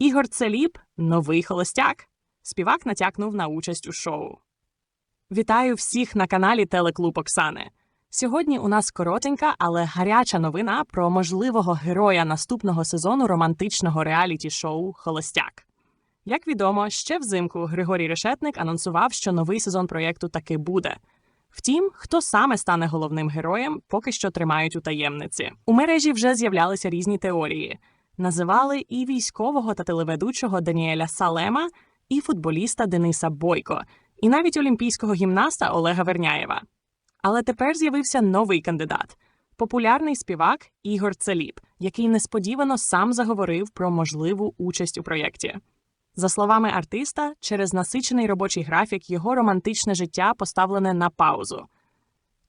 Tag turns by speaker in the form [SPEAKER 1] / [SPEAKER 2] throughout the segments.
[SPEAKER 1] Ігор Целіп новий холостяк. Співак натякнув на участь у шоу. Вітаю всіх на каналі Телеклуб Оксани. Сьогодні у нас коротенька, але гаряча новина про можливого героя наступного сезону романтичного реаліті-шоу Холостяк. Як відомо, ще взимку Григорій Решетник анонсував, що новий сезон проєкту таки буде. Втім, хто саме стане головним героєм, поки що тримають у таємниці. У мережі вже з'являлися різні теорії. Називали і військового та телеведучого Даніеля Салема, і футболіста Дениса Бойко, і навіть олімпійського гімнаста Олега Верняєва. Але тепер з'явився новий кандидат популярний співак Ігор Целіп, який несподівано сам заговорив про можливу участь у проєкті. За словами артиста, через насичений робочий графік його романтичне життя поставлене на паузу.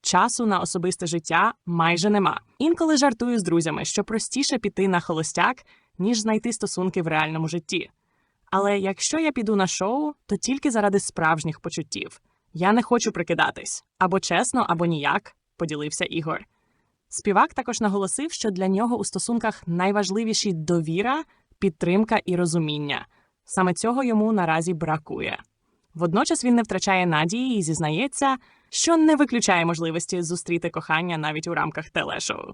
[SPEAKER 1] Часу на особисте життя майже нема. Інколи жартую з друзями, що простіше піти на холостяк, ніж знайти стосунки в реальному житті. Але якщо я піду на шоу, то тільки заради справжніх почуттів. Я не хочу прикидатись або чесно, або ніяк, поділився Ігор. Співак також наголосив, що для нього у стосунках найважливіші довіра, підтримка і розуміння. Саме цього йому наразі бракує. Водночас він не втрачає надії і зізнається, що не виключає можливості зустріти кохання навіть у рамках телешоу.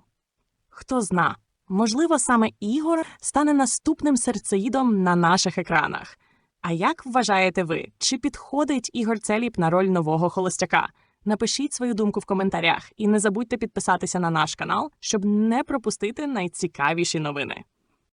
[SPEAKER 1] Хто зна, можливо, саме Ігор стане наступним серцеїдом на наших екранах. А як вважаєте ви, чи підходить Ігор Целіп на роль нового холостяка? Напишіть свою думку в коментарях і не забудьте підписатися на наш канал, щоб не пропустити найцікавіші новини.